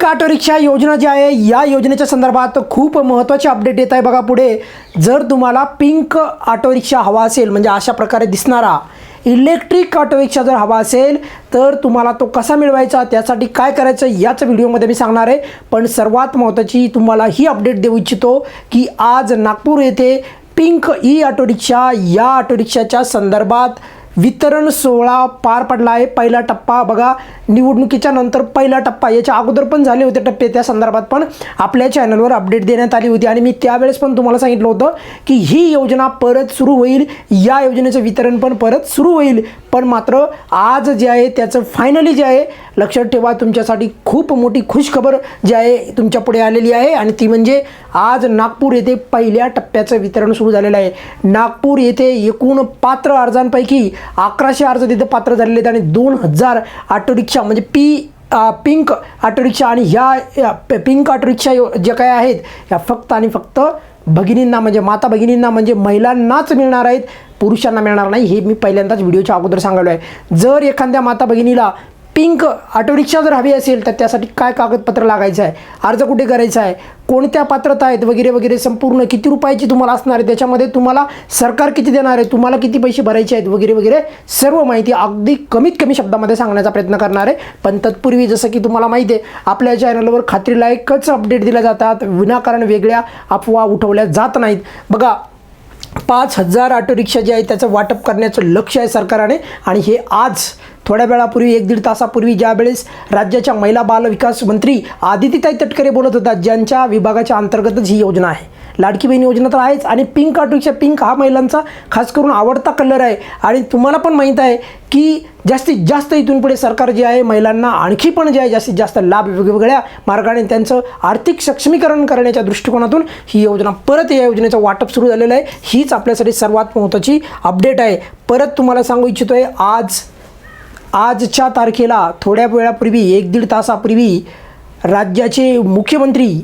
Pink auto rickshaw योजना जी आहे या योजनेच्या संदर्भात खूप महत्त्वाचे अपडेट येत आहे बघा पुढे. जर तुम्हाला पिंक ऑटो रिक्षा हवा असेल म्हणजे अशा प्रकारे दिसणारा इलेक्ट्रिक ऑटो रिक्षा जर हवा असेल तर तुम्हाला तो कसा मिळवायचा त्यासाठी काय करायचं याच व्हिडिओमध्ये मी सांगणार आहे. पण सर्वात महत्त्वाची तुम्हाला ही अपडेट देऊ इच्छितो की आज नागपूर येथे पिंक ई ऑटो रिक्षा या ऑटो रिक्षाच्या संदर्भात वितरण सोहळा पार पडला आहे. पहिला टप्पा बघा निवडणुकीच्या नंतर पहिला टप्पा. याच्या अगोदर पण झाले होते टप्पे त्या संदर्भात पण आपल्या चॅनलवर अपडेट देण्यात आली होती. आणि मी त्यावेळेस पण तुम्हाला सांगितलं होतं की ही योजना परत सुरू होईल. या योजनेचं वितरण पण परत सुरू होईल. पण मात्र आज जे आहे त्याचं फायनली जे आहे लक्षात ठेवा तुमच्यासाठी खूप मोठी खुशखबर जी आहे तुमच्यापुढे आलेली आहे आणि ती म्हणजे आज नागपूर येथे पहिल्या टप्प्याचं वितरण सुरू झालेलं आहे. नागपूर येथे एकूण पात्र अर्जांपैकी अकराशे अर्ज तिथे पात्र झालेले आहेत आणि दोन हजार ऑटो रिक्षा म्हणजे पी पिंक ऑटोरिक्षा आणि ह्या प- पिंक ऑटोरिक्षा ज्या काय आहेत ह्या फक्त आणि फक्त भगिनींना म्हणजे माता भगिनींना म्हणजे महिलांनाच मिळणार आहेत पुरुषांना मिळणार नाही हे मी पहिल्यांदाच व्हिडिओच्या अगोदर सांगायलो आहे जर एखाद्या माता भगिनीला पिंक ऑटोरिक्षा जर हवी असेल तर त्यासाठी काय कागदपत्र लागायचं आहे? अर्ज कुठे करायचा आहे? कोणत्या पात्रता आहेत? वगैरे वगैरे संपूर्ण किती रुपयाची तुम्हाला असणार आहे? त्याच्यामध्ये तुम्हाला सरकार किती देणार आहे? तुम्हाला किती पैसे भरायचे आहेत? वगैरे वगैरे सर्व माहिती अगदी कमीत कमी शब्दामध्ये सांगण्याचा प्रयत्न करणार आहे. पण तत्पूर्वी जसं की तुम्हाला माहिती आहे आपल्या चॅनलवर खात्रीलायकच अपडेट दिल्या जातात. विनाकारण वेगळ्या अफवा उठवल्या जात नाहीत. बघा पाच हजार ऑटोरिक्षा जे आहे त्याचं वाटप करण्याचं लक्ष आहे सरकारने आणि हे आज थोड्या वेळापूर्वी एक दीड तासापूर्वी ज्यावेळेस राज्याच्या महिला बाल विकास मंत्री आदितीताई तटकरे बोलत होता ज्यांच्या विभागाच्या अंतर्गतच ही योजना आहे. लाडकी बहीण योजना तर आहेच आणि पिंक ऑटो पिंक हा महिलांचा खास करून आवडता कलर आहे. आणि तुम्हाला पण माहीत आहे की जास्तीत जास्त इथून पुढे सरकार जे आहे महिलांना आणखी पण जे आहे जास्तीत जास्त लाभ वेगवेगळ्या मार्गाने त्यांचं आर्थिक सक्षमीकरण करण्याच्या दृष्टिकोनातून ही योजना परत या योजनेचं वाटप सुरू झालेलं आहे. हीच आपल्यासाठी सर्वात महत्त्वाची अपडेट आहे. परत तुम्हाला सांगू इच्छितो आहे आज आजच्या तारखेला थोड्या वेळापूर्वी एक दीड तासापूर्वी राज्याचे मुख्यमंत्री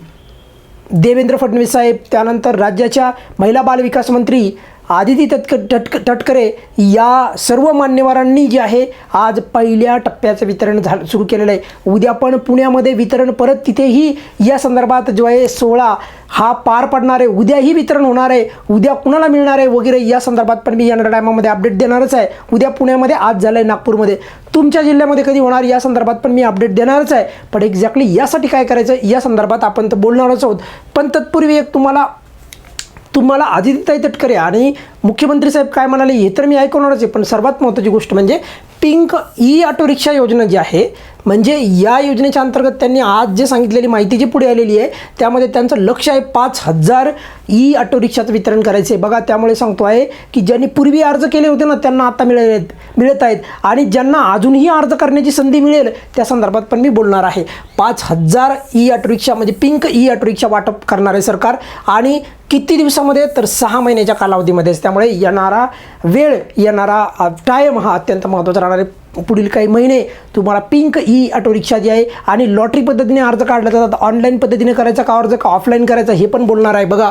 देवेंद्र फडणवीस साहेब त्यानंतर राज्याच्या महिला बाल विकास मंत्री आदिती तटक तटक तटकरे या सर्व मान्यवरांनी जे आहे आज पहिल्या टप्प्याचं वितरण झालं सुरू केलेलं आहे. उद्या पण पुण्यामध्ये वितरण परत तिथेही या संदर्भात जो आहे सोहळा हा पार पडणार आहे. उद्याही वितरण होणार आहे. उद्या कुणाला मिळणार आहे वगैरे या संदर्भात पण मी येणाऱ्या टायमामध्ये अपडेट देणारच आहे. उद्या पुण्यामध्ये आज झालं आहे नागपूरमध्ये. तुमच्या जिल्ह्यामध्ये कधी होणार या संदर्भात पण मी अपडेट देणारच आहे. पण एक्झॅक्टली यासाठी काय करायचं या संदर्भात आपण तर बोलणारच आहोत. पण तत्पूर्वी एक तुम्हाला तुम्हाला आदित्यताई तटकरे आणि मुख्यमंत्री साहेब काय म्हणाले हे तर मी ऐकवणारच आहे पण सर्वात महत्त्वाची गोष्ट म्हणजे पिंक ई ऑटो रिक्षा योजना जी आहे म्हणजे या योजनेच्या अंतर्गत त्यांनी आज जे सांगितलेली माहिती जी पुढे आलेली आहे त्यामध्ये त्यांचं लक्ष आहे पाच हजार ई ऑटो रिक्षाचं वितरण करायचं आहे. बघा त्यामुळे सांगतो आहे की ज्यांनी पूर्वी अर्ज केले होते ना त्यांना आता मिळत मिळत आहेत. आणि ज्यांना अजूनही अर्ज करण्याची संधी मिळेल त्या संदर्भात पण मी बोलणार आहे. पाच हजार ई ऑटो रिक्षा म्हणजे पिंक ई ऑटो रिक्षा वाटप करणार आहे सरकार. आणि किती दिवसामध्ये? तर सहा महिन्याच्या कालावधीमध्येच त्यामुळे येणारा वेळ येणारा टाईम हा अत्यंत महत्त्वाचा राहणार आहे. पुढील काही महिने तुम्हाला पिंक ई ऑटो रिक्षा जी आहे आणि लॉटरी पद्धतीने अर्ज काढला जातात. ऑनलाईन पद्धतीने करायचा का अर्ज का ऑफलाईन करायचा हे पण बोलणार आहे. बघा.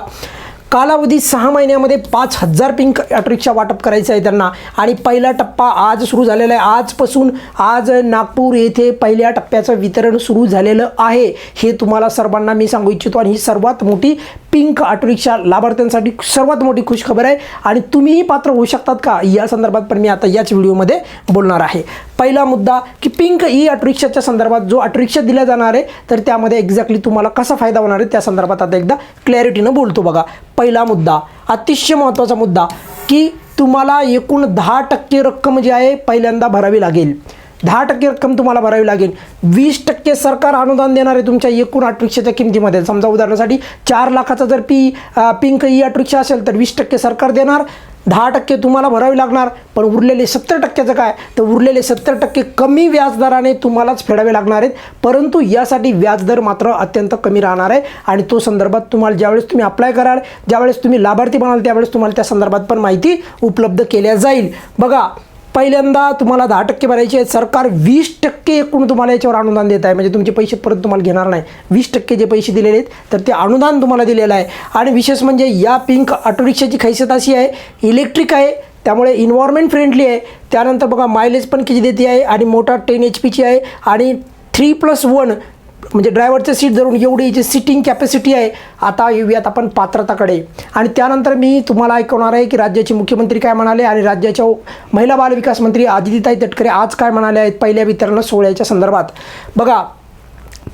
कालावधी सहा महिन्यामध्ये पाच हजार पिंक ऑटोरिक्षा वाटप करायचं आहे त्यांना. आणि पहिला टप्पा आज सुरू झालेला आहे. आजपासून आज नागपूर येथे पहिल्या टप्प्याचं वितरण सुरू झालेलं आहे. हे तुम्हाला सर्वांना मी सांगू इच्छितो आणि ही सर्वात मोठी पिंक ऑटो रिक्षा लाभार्थ्यांसाठी सर्वात मोठी खुशखबर आहे. आणि तुम्हीही पात्र होऊ शकतात का? या संदर्भात पण मी आता याच व्हिडिओमध्ये बोलणार आहे. पहिला मुद्दा की पिंक ई ऑटोरिक्षाच्या संदर्भात जो ऑटोरिक्षा दिला जाणार आहे तर त्यामध्ये एक्झॅक्टली तुम्हाला कसा फायदा होणार आहे त्या संदर्भात आता एकदा क्लॅरिटीनं बोलतो बघा. पहिला मुद्दा अतिशय महत्त्वाचा मुद्दा की तुम्हाला एकूण दहा टक्के रक्कम जी आहे पहिल्यांदा भरावी लागेल. दहा टक्के रक्कम तुम्हाला भरावी लागेल. वीस टक्के सरकार अनुदान देणार आहे तुमच्या एकूण ऑटोरिक्षाच्या किमतीमध्ये. समजा उदाहरणासाठी चार लाखाचा जर पी पिंक ई ऑटोरिक्षा असेल तर वीस टक्के सरकार देणार. दहा टक्के तुम्हाला भरावी लागणार पण उरलेले सत्तर टक्क्याचं काय? तर उरलेले सत्तर टक्के कमी व्याजदराने तुम्हालाच फेडावे लागणार आहेत. परंतु यासाठी व्याजदर मात्र अत्यंत कमी राहणार आहे. आणि तो संदर्भात तुम्हाला ज्यावेळेस तुम्ही अप्लाय कराल ज्यावेळेस तुम्ही लाभार्थी बनाल त्यावेळेस तुम्हाला त्या संदर्भात पण माहिती उपलब्ध केल्या जाईल. बघा पहिल्यांदा तुम्हाला दहा टक्के भरायचे आहेत. सरकार वीस टक्के एकूण तुम्हाला याच्यावर अनुदान देत आहे. म्हणजे तुमचे पैसे परत तुम्हाला घेणार नाही. वीस टक्के जे पैसे दिलेले आहेत तर ते अनुदान तुम्हाला दिलेलं आहे. आणि विशेष म्हणजे या पिंक ऑटो रिक्षाची अशी आहे इलेक्ट्रिक आहे त्यामुळे इन्व्हायरमेंट फ्रेंडली आहे. त्यानंतर बघा मायलेज पण किती देते आहे आणि मोटार टेन एच पीची आहे आणि थ्री प्लस वन म्हणजे ड्रायव्हरचं सीट धरून एवढी जी सिटिंग कॅपॅसिटी आहे आता येऊयात आपण पात्रताकडे. आणि त्यानंतर मी तुम्हाला ऐकवणार आहे की राज्याचे मुख्यमंत्री काय म्हणाले आणि राज्याच्या महिला बालविकास मंत्री आदितीताई तटकरे आज काय म्हणाले आहेत पहिल्या वितरण सोहळ्याच्या संदर्भात. बघा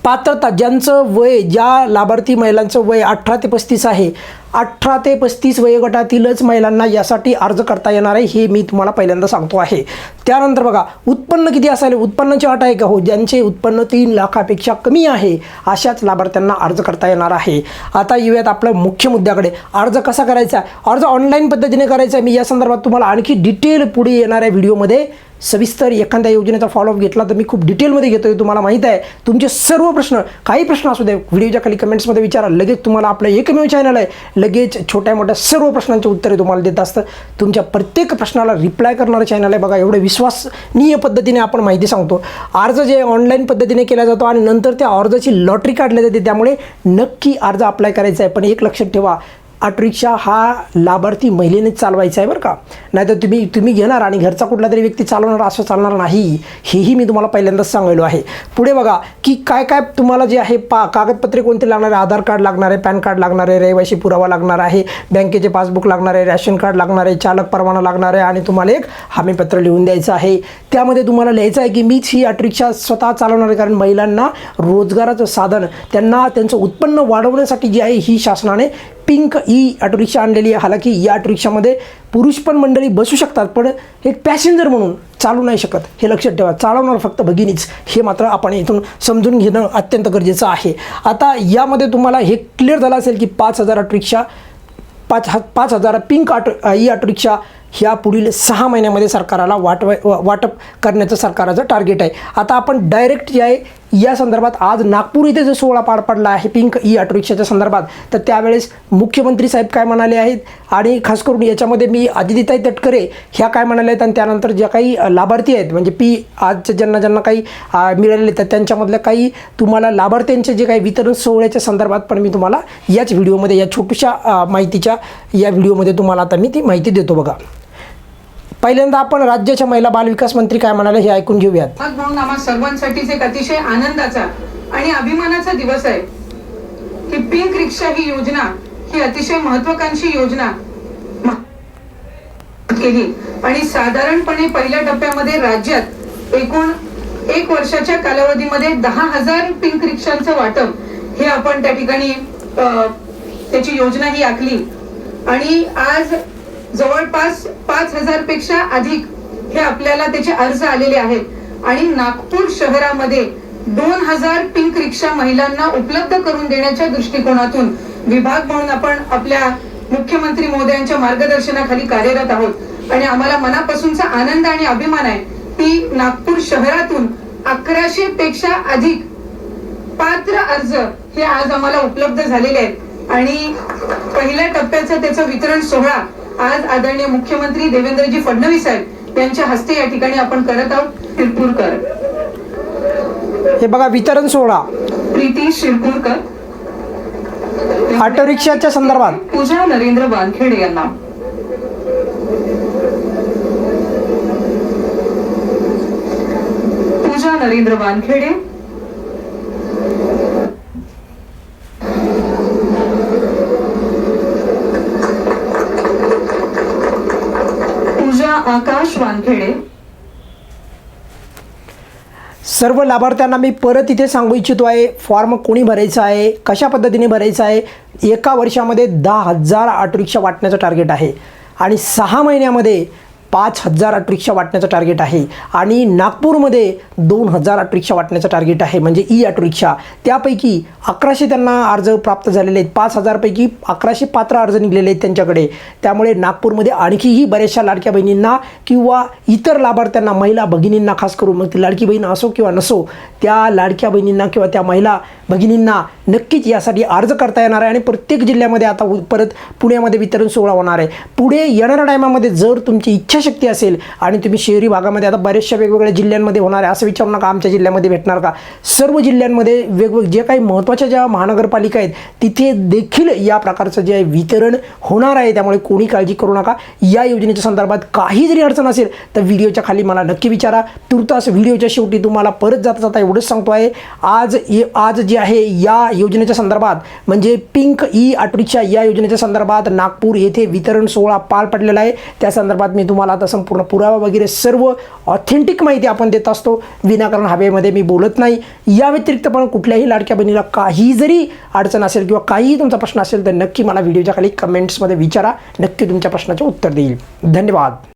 पात्रता ज्यांचं वय ज्या लाभार्थी महिलांचं वय अठरा ते पस्तीस आहे अठरा ते पस्तीस वयोगटातीलच महिलांना यासाठी अर्ज करता येणार आहे हे मी तुम्हाला पहिल्यांदा सांगतो आहे. त्यानंतर बघा उत्पन्न किती असायला उत्पन्नाची अट आहे का हो? ज्यांचे उत्पन्न तीन लाखापेक्षा कमी आहे अशाच लाभार्थ्यांना अर्ज करता येणार आहे. आता येऊयात आपल्या मुख्य मुद्द्याकडे. अर्ज कसा करायचा? आहे अर्ज ऑनलाईन पद्धतीने करायचा आहे. मी या संदर्भात तुम्हाला आणखी डिटेल पुढे येणाऱ्या व्हिडिओमध्ये सविस्तर एखाद्या योजनेचा फॉलोअप घेतला तर मी खूप डिटेलमध्ये घेतो आहे तुम्हाला माहीत आहे. तुमचे सर्व प्रश्न काही प्रश्न असू दे व्हिडिओच्या खाली कमेंट्समध्ये विचारा. लगेच तुम्हाला आपलं एकमेव चॅनल आहे. लगेच छोट्या मोठ्या सर्व प्रश्नांची उत्तरे तुम्हाला देत असतं. तुमच्या प्रत्येक प्रश्नाला रिप्लाय करणारं चॅनल आहे बघा. एवढं विश्वासनीय पद्धतीने आपण माहिती सांगतो. अर्ज जे ऑनलाईन पद्धतीने केला जातो आणि नंतर त्या अर्जाची लॉटरी काढली जाते त्यामुळे नक्की अर्ज अप्लाय करायचा आहे. पण एक लक्षात ठेवा. ऑटोरिक्षा हा लाभार्थी महिलेनेच चालवायचा आहे बरं का? नाहीतर तुम्ही तुम्ही घेणार आणि घरचा कुठला तरी व्यक्ती चालवणार असं चालणार नाही हेही मी तुम्हाला पहिल्यांदाच सांगायलो आहे. पुढे बघा की काय काय तुम्हाला जे आहे पा कागदपत्रे कोणते लागणार आहे? आधार कार्ड लागणार आहे पॅन कार्ड लागणार आहे रहिवाशी पुरावा लागणार आहे बँकेचे पासबुक लागणार आहे रॅशन कार्ड लागणार आहे चालक परवाना लागणार आहे आणि तुम्हाला एक हमीपत्र लिहून द्यायचं आहे. त्यामध्ये तुम्हाला लिहायचं आहे की मीच ही ऑटोरिक्षा स्वतः चालवणार आहे कारण महिलांना रोजगाराचं साधन त्यांना त्यांचं उत्पन्न वाढवण्यासाठी जी आहे ही शासनाने पिंक ई ऑटोरिक्षा आणलेली आहे. हालाकी या ऑटोरिक्षामध्ये पुरुष पण मंडळी बसू शकतात पण एक पॅसेंजर म्हणून चालू नाही शकत. हे लक्षात ठेवा चालवणार फक्त भगिनीच. हे मात्र आपण इथून समजून घेणं अत्यंत गरजेचं आहे. आता यामध्ये तुम्हाला हे क्लिअर झालं असेल की पाच हजार ऑटो रिक्षा पाच ह पाच हजार पिंक ऑटो ई ऑटोरिक्षा ह्या पुढील सहा महिन्यामध्ये सरकाराला वाटवाय वाटप करण्याचं सरकाराचं टार्गेट आहे. आता आपण डायरेक्ट जे आहे या संदर्भात आज नागपूर इथे जो सोहळा पार पडला आहे पिंक ई ऑटोरिक्षाच्या संदर्भात तर त्यावेळेस मुख्यमंत्री साहेब काय म्हणाले आहेत? आणि खास करून याच्यामध्ये मी आदितीताई तटकरे ह्या काय म्हणाले आहेत? आणि त्यानंतर ज्या काही लाभार्थी आहेत म्हणजे पी आजच्या ज्यांना ज्यांना काही मिळालेले तर त्यांच्यामधल्या काही तुम्हाला लाभार्थ्यांचे जे काही वितरण सोहळ्याच्या संदर्भात पण मी तुम्हाला याच व्हिडिओमध्ये या छोट्याशा माहितीच्या या व्हिडिओमध्ये तुम्हाला आता मी ती माहिती देतो बघा. पहिल्यांदा आपण राज्याच्या महिला बालविकास मंत्री काय म्हणाले हे ऐकून घेऊयात. म्हणून आम्हा सर्वांसाठीच एक अतिशय आनंदाचा आणि अभिमानाचा दिवस आहे. की पिंक रिक्षा ही योजना ही अतिशय महत्वाकांक्षी योजना केली. आणि साधारणपणे पहिल्या टप्प्यामध्ये राज्यात एकूण एक वर्षाच्या कालावधीमध्ये दहा हजार पिंक रिक्षांचं वाटप. हे आपण त्या ठिकाणी त्याची योजना ही आखली. आणि आज जवळपास पाच हजारपेक्षा अधिक हे आपल्याला त्याचे अर्ज आलेले आहेत. आणि नागपूर शहरामध्ये दोन हजार पिंक रिक्षा महिलांना उपलब्ध करून देण्याच्या दृष्टिकोनातून विभाग म्हणून आपण आपल्या मुख्यमंत्री मोदयांच्या मार्गदर्शनाखाली कार्यरत आहोत. आणि आम्हाला मनापासूनचा आनंद आणि अभिमान आहे की नागपूर शहरातून अकराशे पेक्षा अधिक पात्र अर्ज हे आज आम्हाला उपलब्ध झालेले आहेत. आणि पहिल्या टप्प्याचं त्याचं वितरण सोहळा आज आदरणीय मुख्यमंत्री देवेंद्रजी फडणवीस साहेब यांच्या हस्ते या ठिकाणी आपण करत आहोत शिरपूरकर. हे बघा वितरण सोहळा. प्रीती शिरपूरकर. ऑटो रिक्षाच्या संदर्भात. पूजा नरेंद्र वानखेडे यांना. पूजा नरेंद्र वानखेडे पूजा आकाश वानखेडे. सर्व लाभार्थ्यांना मी परत इथे सांगू इच्छितो आहे फॉर्म कोणी भरायचा आहे कशा पद्धतीने भरायचा आहे एका वर्षामध्ये दहा हजार ऑटोरिक्षा वाटण्याचं टार्गेट आहे. आणि सहा महिन्यामध्ये पाच हजार ऑटोरिक्षा वाटण्याचं टार्गेट आहे. आणि नागपूरमध्ये दोन हजार ऑटोरिक्षा वाटण्याचं टार्गेट आहे म्हणजे ई ऑटोरिक्षा त्यापैकी अकराशे त्यांना अर्ज प्राप्त झालेले आहेत. पाच हजारपैकी अकराशे पात्र अर्ज निघलेले आहेत त्यांच्याकडे. त्यामुळे नागपूरमध्ये आणखीही बऱ्याचशा लाडक्या बहिणींना किंवा इतर लाभार्थ्यांना महिला भगिनींना खास करून मग ती लाडकी बहीण असो किंवा नसो त्या लाडक्या बहिणींना किंवा त्या महिला भगिनींना नक्कीच यासाठी अर्ज करता येणार आहे आणि प्रत्येक जिल्ह्यामध्ये आता परत पुण्यामध्ये वितरण सोहळा होणार आहे. पुढे येणाऱ्या टायमामध्ये जर तुमची इच्छाशक्ती असेल आणि तुम्ही शहरी भागामध्ये आता बऱ्याचशा वेगवेगळ्या जिल्ह्यांमध्ये होणार आहे असं विचारू नका आमच्या जिल्ह्यामध्ये भेटणार का? सर्व जिल्ह्यांमध्ये वेगवेगळे जे काही महत्त्वाच्या ज्या महानगरपालिका आहेत तिथे देखील या प्रकारचं जे वितरण होणार आहे. त्यामुळे कोणी काळजी करू नका. या योजनेच्या संदर्भात काही जरी अडचण असेल तर व्हिडिओच्या खाली मला नक्की विचारा. तुर्तास व्हिडिओच्या शेवटी तुम्हाला परत जाता जाता एवढंच सांगतो आहे. आज ये- आज जे आहे या योजनेच्या संदर्भात. म्हणजे पिंक ई ऑटोरिक्षा या योजनेच्या संदर्भात नागपूर येथे वितरण सोहळा पार पडलेला आहे. त्या संदर्भात मी तुम्हाला आता संपूर्ण पुरावा वगैरे सर्व ऑथेंटिक माहिती आपण देत असतो. विनाकारण हवेमध्ये मी बोलत नाही. या व्यतिरिक्त पण कुठल्याही लाडक्या बहिणीला काही जरी अडचण असेल किंवा काहीही तुमचा प्रश्न असेल तर नक्की मला व्हिडिओच्या खाली कमेंट्समध्ये विचारा. नक्की तुमच्या प्रश्नाचे उत्तर देईल. धन्यवाद.